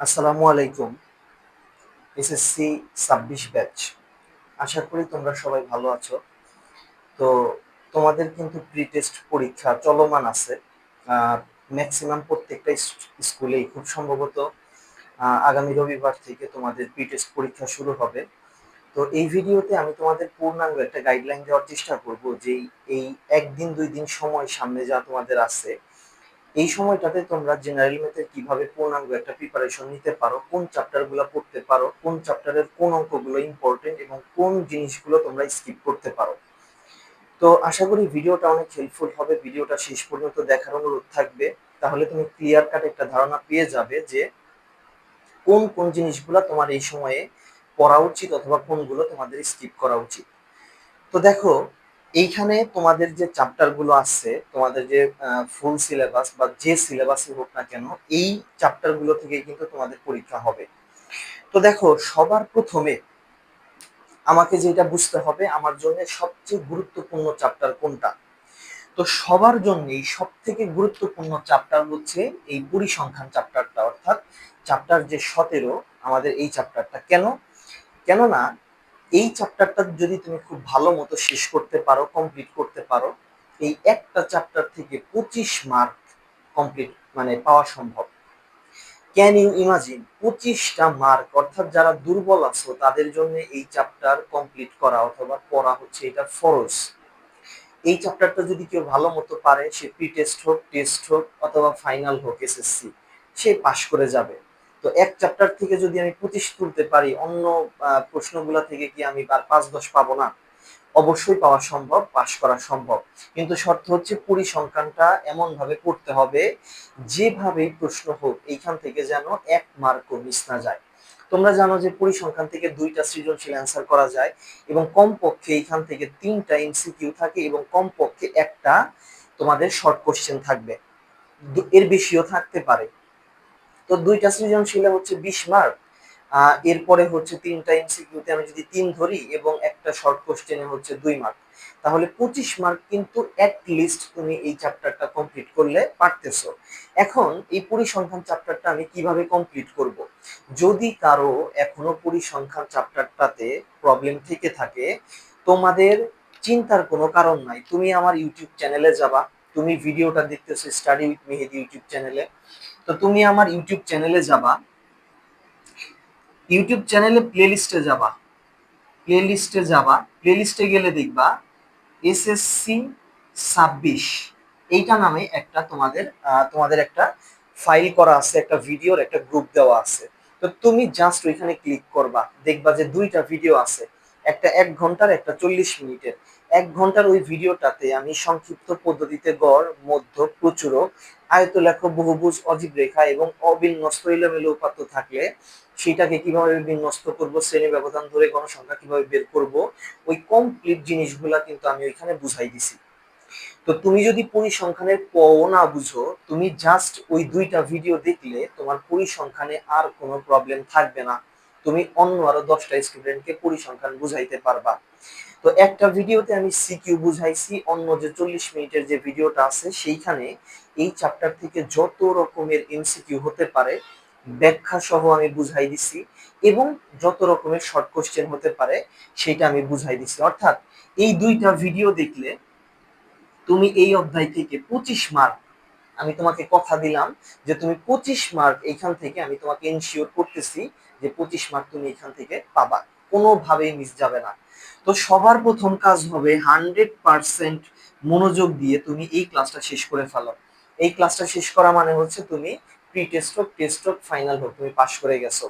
আসসালামু আলাইকুম। এসএসসি ছাব্বিশ ব্যাচ। আশা করি তোমরা সবাই ভালো আছো। তো তোমাদের কিন্তু প্রি টেস্ট পরীক্ষা চলমান আছে। ম্যাক্সিমাম প্রত্যেকটা স্কুলেই খুব সম্ভবত আগামী রবিবার থেকে তোমাদের প্রি টেস্ট পরীক্ষা শুরু হবে। তো এই ভিডিওতে আমি তোমাদের পূর্ণাঙ্গ একটা গাইডলাইন দেওয়ার চেষ্টা করব যে এই একদিন, দুই দিন সময় সামনে যা তোমাদের আছে এই সময়টাতে তোমরা জেনারেল ম্যাথের কীভাবে পূর্ণাঙ্গ একটা প্রিপারেশন নিতে পারো, কোন চ্যাপ্টারগুলো পড়তে পারো, কোন চ্যাপ্টারের কোন অঙ্কগুলো ইম্পর্টেন্ট এবং কোন জিনিসগুলো তোমরা স্কিপ করতে পারো। তো আশা করি ভিডিওটা অনেক হেল্পফুল হবে, ভিডিওটা শেষ পর্যন্ত দেখার অনুরোধ থাকবে। তাহলে তুমি ক্লিয়ার কাট একটা ধারণা পেয়ে যাবে যে কোন কোন জিনিসগুলো তোমার এই সময়ে পড়া উচিত অথবা কোনগুলো তোমাদের স্কিপ করা উচিত। তো দেখো এইখানে তোমাদের যে চ্যাপ্টারগুলো আছে, তোমাদের যে ফুল সিলেবাস বা যে সিলেবাসই হোক না কেন, এই চ্যাপ্টারগুলো থেকে কিন্তু তোমাদের পরীক্ষা হবে। তো দেখো, সবার প্রথমে আমাকে যেটা বুঝতে হবে, আমার জন্য সবচেয়ে গুরুত্বপূর্ণ চ্যাপ্টার কোনটা? তো সবার জন্যই সব থেকে গুরুত্বপূর্ণ চ্যাপ্টার হচ্ছে এই পরিসংখ্যান চ্যাপ্টারটা অর্থাৎ চ্যাপ্টার যে সতেরো, আমাদের এই চ্যাপ্টারটা কেন? কেননা এই চ্যাপ্টারটা যদি তুমি খুব ভালো মতো শেষ করতে পারো কমপ্লিট করতে পারো, এই একটা চ্যাপ্টার থেকে পঁচিশ মার্ক কমপ্লিট মানে পাওয়া সম্ভব। ক্যান ইউ ইমাজিন পঁচিশটা মার্ক অর্থাৎ যারা দুর্বল আছো, তাদের জন্য এই চ্যাপ্টার কমপ্লিট করা অথবা পড়া হচ্ছে এটা ফরজ। এই চ্যাপ্টারটা যদি কেউ ভালো মতো পারে, সে প্রি টেস্ট হোক টেস্ট হোক, অথবা ফাইনাল হোক এসএসসি সে পাশ করে যাবে। তো এক চ্যাপ্টার থেকে যদি আমি পঁচিশ তুলতে পারি, অন্য প্রশ্নগুলো থেকে কি আমি আর পাঁচ দশ পাবো না? অবশ্যই পাওয়া সম্ভব, পাশ করা সম্ভব। কিন্তু শর্ত হচ্ছে পরিসংখ্যানটা এমন ভাবে পড়তে হবে যেভাবেই প্রশ্ন হোক, এইখান থেকে যেন এক মার্কও মিস না যায়। তোমরা জানো যে পরিসংখ্যান থেকে দুইটা সৃজনশীল অ্যান্সার করা যায় এবং কমপক্ষে এইখান থেকে তিনটা এমসিকিউ থাকে এবং কমপক্ষে একটা তোমাদের শর্ট কোশ্চেন থাকবে। এর বেশিও থাকতে পারে। তো দুইটা সৃজনশীলে হচ্ছে বিশ মার্ক এরপরে হচ্ছে তিনটা এমসিকিউতে আমি যদি তিন ধরি এবং একটা শর্ট কোশ্চেনে হচ্ছে দুই মার্ক তাহলে পঁচিশ মার্ক কিন্তু লিস্ট তুমি এই চ্যাপ্টারটা কমপ্লিট করলে পারতেছো। এখন এই পরিসংখ্যান চ্যাপ্টারটা আমি কীভাবে কমপ্লিট করব? যদি কারও এখনও পরিসংখ্যান চ্যাপ্টারটাতে প্রবলেম থেকে থাকে, তোমাদের চিন্তার কোনো কারণ নাই, তুমি আমার ইউটিউব চ্যানেলে যাবা, তুমি ভিডিওটা দেখতেছো স্টাডি উইথ মেহেদি ইউটিউব চ্যানেলে তো তুমি আমার ইউটিউব চ্যানেলে যাবা। ইউটিউব চ্যানেলে প্লেলিস্টে যাবা। প্লেলিস্টে যাবা। প্লেলিস্টে গেলে দেখবা এসএসসি ছাব্বিশ। এইটা নামে একটা তোমাদের তোমাদের একটা ফাইল করা আছে, একটা ভিডিওর একটা গ্রুপ দেওয়া আছে। তো তুমি জাস্ট ওইখানে ক্লিক করবা। দেখবা যে দুইটা ভিডিও আছে। একটা এক ঘণ্টার, একটা চল্লিশ মিনিটের। এক ঘণ্টার ওই ভিডিওটাতে আমি সংক্ষিপ্ত পদ্ধতিতে গড়, মধ্য প্রচুরক আয়তলেখ বহুভুজ, অজীব রেখা এবং অবিন্যস্ত এলোমেলো উপাত্ত থাকলে সেটাকে কীভাবে বিন্যস্ত করব, শ্রেণি ব্যবধান ধরে গণসংখ্যা কীভাবে বের করব, ওই কমপ্লিট জিনিসগুলা কিন্তু আমি ওইখানে বুঝাই দিছি। তো তুমি যদি পরিসংখ্যানের প না বুঝো, তুমি জাস্ট ওই দুইটা ভিডিও দেখলে তোমার পরিসংখ্যানে আর কোনো প্রবলেম থাকবে না। তুমি অন্য আরও দশটা স্টুডেন্টকে পরিসংখ্যান বুঝাইতে পারবা। তো একটা ভিডিওতে আমি সিকিউ বুঝাইছি, অন্য যে চল্লিশ মিনিটের যে ভিডিওটা আছে, সেইখানে এই চ্যাপ্টার থেকে যত রকমের এমসিকিউ হতে পারে ব্যাখ্যা সহ আমি বুঝাই দিছি এবং যত রকমের শর্ট কোশ্চেন হতে পারে, সেটা আমি বুঝাই দিছি। অর্থাৎ এই দুইটা ভিডিও দেখলে তুমি এই অধ্যায় থেকে পঁচিশ মার্ক আমি তোমাকে কথা দিলাম যে তুমি পঁচিশ মার্ক এইখান থেকে, আমি তোমাকে ইনশিওর করতেছি যে পঁচিশ মার্ক তুমি এখান থেকে পাবা। কোনোভাবেই মিস যাবে না। তো সবার প্রথম কাজ হবে হান্ড্রেড পার্সেন্ট মনোযোগ দিয়ে তুমি এই ক্লাসটা শেষ করে ফেলো। এই ক্লাসটা শেষ করা মানে হচ্ছে তুমি প্রি টেস্ট হোক টেস্ট হোক ফাইনাল হোক, তুমি পাশ করে গেছো।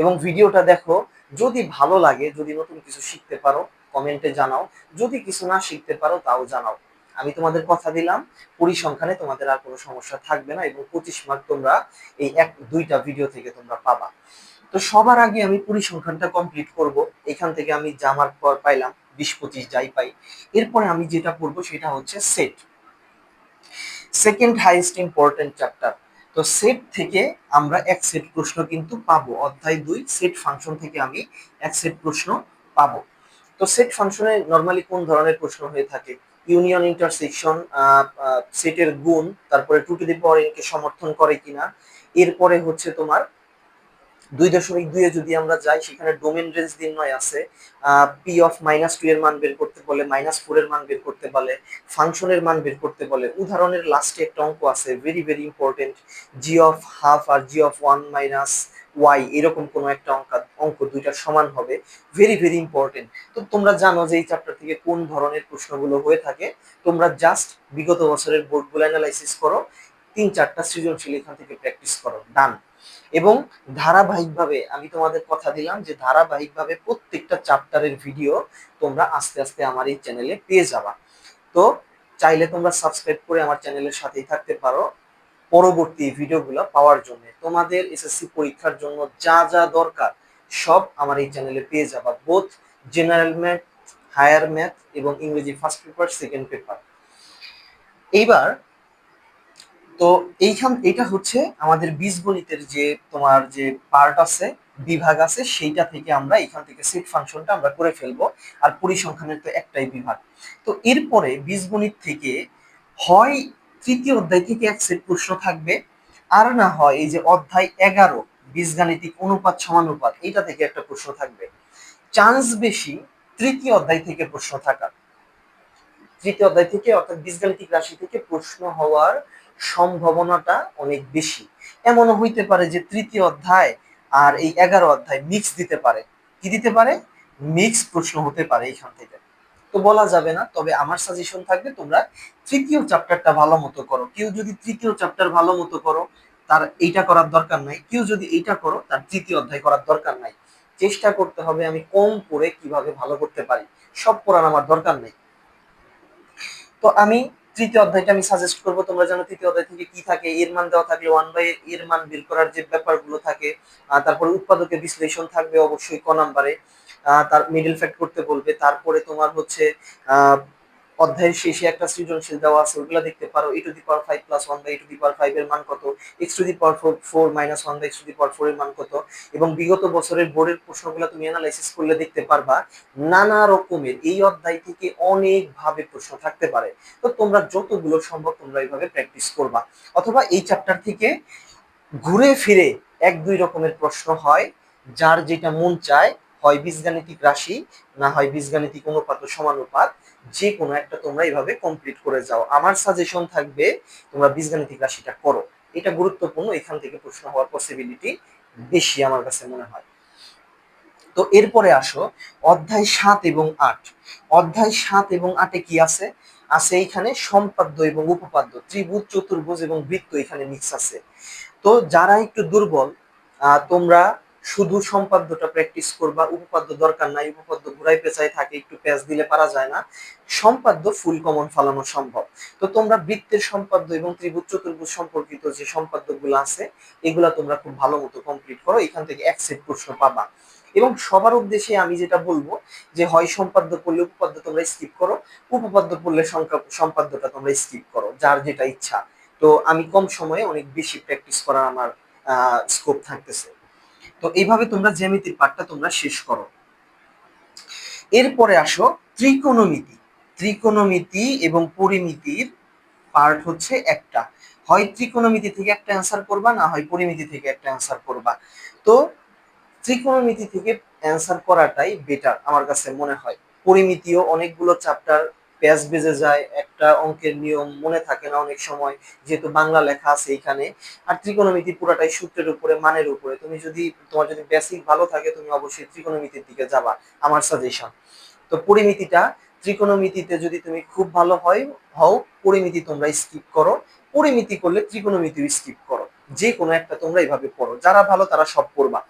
এবং ভিডিওটা দেখো, যদি ভালো লাগে, যদি নতুন কিছু শিখতে পারো, কমেন্টে জানাও। যদি কিছু না শিখতে পারো, তাও জানাও। আমি তোমাদের কথা দিলাম, পরিসংখ্যানে তোমাদের আর কোনো সমস্যা থাকবে না এবং পঁচিশ মার্ক তোমরা এই এক দুইটা ভিডিও থেকে তোমরা পাবা। তো সবার আগে আমি পরিসংখ্যানটা কমপ্লিট করব। এখান থেকে আমি জামার পর পাইলাম, বিশ, পঁচিশ যাই পাই। এরপরে আমি যেটা করব সেটা হচ্ছে set second highest important chapter তো সেট থেকে আমরা এক সেট প্রশ্ন কিন্তু পাবো। অধ্যায় দুই সেট ফাংশন থেকে আমি এক সেট প্রশ্ন পাবো। তো সেট ফাংশনে নর্মালি কোন ধরনের প্রশ্ন হয়ে থাকে? ইউনিয়ন ইন্টারসেকশন সেটের গুণ, তারপরে two to the power N K সমর্থন করে কিনা? এরপরে হচ্ছে তোমার দুই দশমিক দুইয়ে যদি আমরা যাই, সেখানে ডোমেন রেঞ্জ নির্ণয় আছে। পি অফ মাইনাস টু এর মান বের করতে বলে মাইনাস ফোর এর মান বের করতে বলে ফাংশনের মান বের করতে বলে। উদাহরণের লাস্টে একটা অঙ্ক আছে very very important g of half R g of one minus y এরকম কোনো একটা অঙ্ক অঙ্ক দুইটা সমান হবে। ভেরি ভেরি ইম্পর্টেন্ট তো তোমরা জানো যে এই চ্যাপ্টার থেকে কোন ধরনের প্রশ্নগুলো হয়ে থাকে। তোমরা জাস্ট বিগত বছরের বোর্ডগুলো অ্যানালাইসিস করো, তিন চারটা সৃজনশীল এখান থেকে প্র্যাকটিস করো। ডান এবং ধারাবাহিকভাবে আমি তোমাদের কথা দিলাম যে ধারাবাহিকভাবে প্রত্যেকটা চ্যাপ্টারের ভিডিও তোমরা আস্তে আস্তে আমার এই চ্যানেলে পেয়ে যাবা। তো চাইলে তোমরা সাবস্ক্রাইব করে আমার চ্যানেলের সাথেই থাকতে পারো পরবর্তী ভিডিওগুলো পাওয়ার জন্য। তোমাদের এসএসসি পরীক্ষার জন্য যা যা দরকার সব আমার এই চ্যানেলে পেয়ে যাবা। Both general math higher math এবং ইংরেজি ফার্স্ট পেপার সেকেন্ড পেপার এইবার তো এইখান এটা হচ্ছে আমাদের বীজগণিতের যে তোমার যে পার্ট আছে, বিভাগ আছে, সেইটা থেকে আমরা এখান থেকে সেট ফাংশনটা আমরা করে ফেলব। আর পরিসংখ্যানের তো একটাই বিভাগ। তো এরপরে বীজগণিত থেকে হয় তৃতীয় অধ্যায় থেকে এক সেট প্রশ্ন থাকবে, আর না হয় এই যে অধ্যায় এগারো, বীজগাণিতিক অনুপাত সমানুপাত এটা থেকে একটা প্রশ্ন থাকবে। চান্স বেশি তৃতীয় অধ্যায় থেকে প্রশ্ন থাকার তৃতীয় অধ্যায় থেকে অর্থাৎ বীজগাণিতিক রাশি থেকে প্রশ্ন হওয়ার সম্ভাবনাটা অনেক বেশি। এমনও হইতে পারে যে তৃতীয় অধ্যায় আর এই এগারো অধ্যায় মিক্স দিতে পারে। কি দিতে পারে? মিক্স প্রশ্ন হতে পারে এইখান থেকে। তো বলা যাবে না, তবে আমার সাজেশন থাকবে তোমরা তৃতীয় চ্যাপ্টারটা ভালো মতো করো। কেউ যদি তৃতীয় চ্যাপ্টার ভালো মতো করো, তার এইটা করার দরকার নাই। কেউ যদি এইটা করো, তার তৃতীয় অধ্যায় করার দরকার নাই। চেষ্টা করতে হবে আমি কম করে কীভাবে ভালো করতে পারি। সব পড়ার আমার দরকার নেই। তো আমি তৃতীয় অধ্যায়টা আমি সাজেস্ট করব, তোমরা জানো তৃতীয় অধ্যায় থেকে কি থাকে, এর মান দেওয়া থাকলে ওয়ান বাই এর মান বের করার যে ব্যাপারগুলো থাকে তারপরে উৎপাদকের বিশ্লেষণ থাকবে অবশ্যই ক নাম্বারে তার মিডল ফ্যাক্ট করতে বলবে, তারপরে তোমার হচ্ছে অধ্যায়ের শেষে একটা সৃজনশীল দেওয়া আছে, ওগুলো দেখতে পারো। E to the power five plus one by e to the power five এর মান কত? X to the power four four minus one by x to the power four এর মান কত? এবং বিগত বছরের বোর্ডের প্রশ্নগুলো তুমি অ্যানালাইসিস করলে দেখতে পারবা, নানা রকমের এই অধ্যায় থেকে অনেক ভাবে প্রশ্ন থাকতে পারে। তো তোমরা যতগুলো সম্ভব তোমরা এইভাবে প্র্যাকটিস করবা। অথবা এই চ্যাপ্টার থেকে ঘুরে ফিরে এক দুই রকমের প্রশ্ন হয়, যার যেটা মন চায় হয় বীজগাণিতিক রাশি, না হয় বীজগাণিতিক অনুপাত ও সমানুপাত যে কোনো একটা তোমরা এইভাবে কমপ্লিট করে যাও। আমার সাজেশন থাকবে, তোমরা বীজগাণিতিক রাশিটা করো। এটা গুরুত্বপূর্ণ, এখান থেকে প্রশ্ন হওয়ার পসিবিলিটি বেশি আমার কাছে মনে হয়। তো এরপরে আসো, অধ্যায় সাত এবং আট। অধ্যায় সাত এবং আটে কি আছে? আছে এইখানে সম্পাদ্য এবং উপপাদ্য, ত্রিভুজ, চতুর্ভুজ এবং বৃত্ত এখানে মিক্স আছে। তো যারা একটু দুর্বল তোমরা শুধু সম্পাদ্যটা প্র্যাকটিস করবা উপপাদ্য দরকার নাই, উপপাদ্য ঘুরাই পেঁচাই থাকে, একটু প্যাচ দিলে পারা যায় না। সম্পাদ্য ফুল কমন ফালানো সম্ভব। তো তোমরা বৃত্তের সম্পাদ্য এবং ত্রিভুজ চতুর্ভুজ সম্পর্কিত যে সম্পাদ্যগুলো আছে, এগুলা তোমরা খুব ভালো মতো কমপ্লিট করো, এখান থেকে এক সেট প্রশ্ন পাবা। এবং সবার উদ্দেশ্যে আমি যেটা বলব, যে হয় সম্পাদ্য পড়লে উপপাদ্য তোমরা স্কিপ করো, উপপাদ্য পড়লে সম্পাদ্যটা তোমরা স্কিপ করো, যার যেটা ইচ্ছা। তো আমি কম সময়ে অনেক বেশি প্র্যাকটিস করার আমার স্কোপ থাকতেছে। তো এইভাবে তোমরা জ্যামিতির পাঠটা তোমরা শেষ করো। এরপরে আসো ত্রিকোণমিতি। ত্রিকোণমিতি এবং পরিমিতির পার্ট হচ্ছে একটা। হয় ত্রিকোণমিতি থেকে একটা অ্যান্সার করবা, না হয় পরিমিতি থেকে একটা অ্যান্সার করবা। তো ত্রিকোণমিতি থেকে অ্যান্সার করাটাই বেটার আমার কাছে মনে হয়। পরিমিতিও অনেকগুলো চ্যাপ্টার প্যাচ বেজে যায়, একটা অঙ্কের নিয়ম মনে থাকে না অনেক সময়, যেহেতু বাংলা লেখা আছে এখানে। আর ত্রিকোণমিতি পুরাটাই সূত্রের উপরে, মানের উপরে। তুমি যদি, তোমার যদি বেসিক ভালো থাকে, তুমি অবশ্যই ত্রিকোণমিতির দিকে যাবা, আমার সাজেশন তো পরিমিতিটা, ত্রিকোণমিতিতে যদি তুমি খুব ভালো হয়, হও, পরিমিতি তোমরা স্কিপ করো। পরিমিতি করলে ত্রিকোণমিতি স্কিপ করো। যে কোনো একটা তোমরা এইভাবে পড়ো। যারা ভালো, তারা সব পড়বা।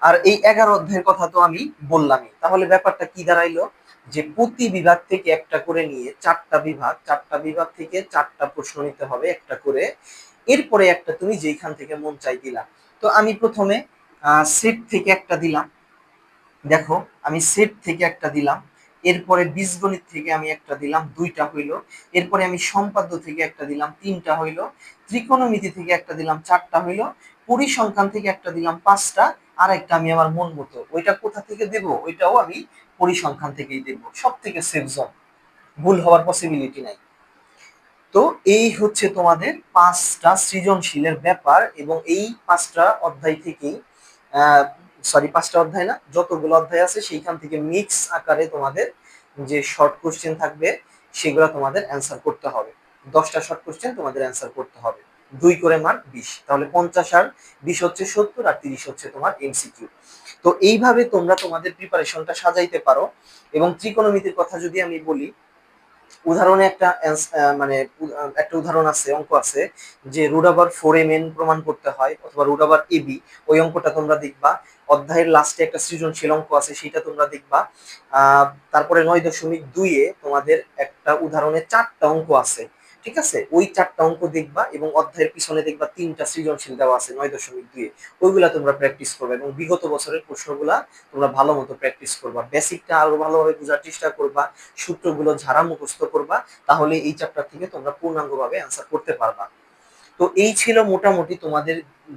আর এই এগারো অধ্যায়ের কথা তো আমি বললামই। তাহলে ব্যাপারটা কি দাঁড়াইলো? যে প্রতি বিভাগ থেকে একটা করে নিয়ে চারটা বিভাগ চারটা বিভাগ থেকে চারটা প্রশ্ন নিতে হবে একটা করে। এরপরে একটা তুমি যেখান থেকে মন চাই দিলা। তো আমি প্রথমে সেট থেকে একটা দিলাম। দেখো, আমি সেট থেকে একটা দিলাম। এরপরে বীজগণিত থেকে আমি একটা দিলাম, দুইটা হইল। এরপরে আমি সম্পাদ্য থেকে একটা দিলাম, তিনটা হইল। ত্রিকোণমিতি থেকে একটা দিলাম, চারটা হইল। পরিসংখ্যান থেকে একটা দিলাম, পাঁচটা। আর একটা আমি আমার মন মতো। ওইটা কোথা থেকে দেব? ওইটাও আমি পরিসংখ্যান থেকেই দেব সব থেকে সেফ জোন ভুল হওয়ার পসিবিলিটি নাই। তো এই হচ্ছে তোমাদের পাঁচটা সৃজনশীলের ব্যাপার এবং এই পাঁচটা অধ্যায় থেকেই সরি পাঁচটা অধ্যায় না, যতগুলো অধ্যায় আছে সেইখান থেকে মিক্স আকারে তোমাদের যে শর্ট কোশ্চেন থাকবে, সেগুলো তোমাদের অ্যান্সার করতে হবে। দশটা শর্ট কোশ্চেন তোমাদের অ্যান্সার করতে হবে। দুই করে মার্ক বিশ। তাহলে পঞ্চাশ আর বিশ হচ্ছে সত্তর আর তিরিশ হচ্ছে তোমার এমসিকিউ তো এইভাবে তোমরা তোমাদের প্রিপারেশনটা সাজাইতে পারো এবং ত্রিকোণমিতির কথা যদি আমি বলি, উদাহরণে একটা মানে একটা উদাহরণ আছে, অঙ্ক আছে যে রুট আবার ফোর এম এন প্রমাণ করতে হয় অথবা রুট আবার এবি ওই অঙ্কটা তোমরা দেখবা। অধ্যায়ের লাস্টে একটা সৃজনশীল অঙ্ক আছে, সেটা তোমরা দেখবা। তারপরে নয় দশমিক দুইয়ে তোমাদের একটা উদাহরণে চারটা অঙ্ক আছে। ঠিক আছে? ওই চারটা অঙ্ক দেখবা এবং অধ্যায়ের পিছনে দেখবা তিনটা সৃজনশীল দেওয়া আছে, নয় দশমিক দুইয়ে ওইগুলা তোমরা প্র্যাকটিস করবে এবং বিগত বছরের প্রশ্নগুলা তোমরা ভালো মতো প্র্যাকটিস করবা। বেসিকটা আরও ভালোভাবে বোঝার চেষ্টা করবা, সূত্রগুলো ঝাড়া মুখস্থ করবা, তাহলে এই চ্যাপ্টার থেকে তোমরা পূর্ণাঙ্গভাবে অ্যান্সার করতে পারবা। তো এই ছিল মোটামুটি তোমাদের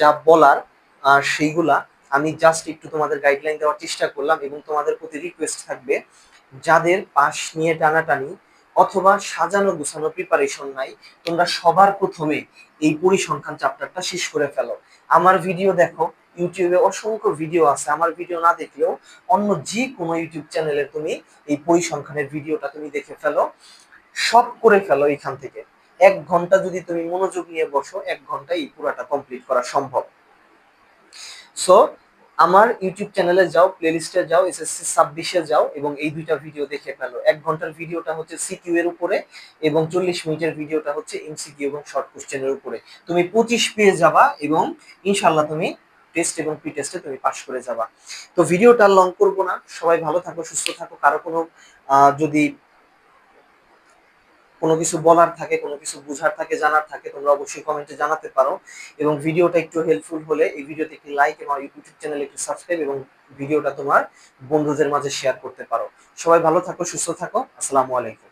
যা বলার, আর সেইগুলা আমি জাস্ট একটু তোমাদের গাইডলাইন দেওয়ার চেষ্টা করলাম এবং তোমাদের প্রতি রিকোয়েস্ট থাকবে, যাদের পাশ নিয়ে টানাটানি অথবা সাজানো গুছানো প্রিপারেশন নাই, তোমরা সবার প্রথমে এই পরিসংখ্যান চ্যাপ্টারটা শেষ করে ফেলো। আমার ভিডিও দেখো ইউটিউবে অসংখ্য ভিডিও আছে, আমার ভিডিও না দেখলেও অন্য যে কোনো ইউটিউব চ্যানেলে তুমি এই পরিসংখ্যানের ভিডিওটা তুমি দেখে ফেলো। সব করে ফেলো এখান থেকে। এক ঘণ্টা যদি তুমি মনোযোগ নিয়ে বসো, এক ঘণ্টা এই পুরাটা কমপ্লিট করা সম্ভব। সো আমার ইউটিউব চ্যানেলে যাও প্লেলিস্টে যাও এসএসসি ছাব্বিশে যাও এবং এই দুইটা ভিডিও দেখে ফেলো। এক ঘণ্টার ভিডিওটা হচ্ছে সিকিউ এর উপরে এবং চল্লিশ মিনিটের ভিডিওটা হচ্ছে এমসিকিউ এবং শর্ট কোশ্চেনের উপরে। তুমি পঁচিশ পেয়ে যাবা এবং ইনশাল্লাহ তুমি টেস্ট এবং প্রি টেস্টে তুমি পাশ করে যাবা। তো ভিডিওটা লং করব না। সবাই ভালো থাকো, সুস্থ থাকো। কারও কোনো যদি কোনো কিছু বলার থাকে, কোনো কিছু বোঝার থাকে, জানার থাকে, তোমরা অবশ্যই কমেন্টে জানাতে পারো। এবং ভিডিওটা একটু হেল্পফুল হলে এই ভিডিওতে একটি লাইক এবং ইউটিউব চ্যানেলে একটু সাবস্ক্রাইব এবং ভিডিওটা তোমার বন্ধুদের মাঝে শেয়ার করতে পারো। সবাই ভালো থাকো, সুস্থ থাকো। আসসালামু আলাইকুম।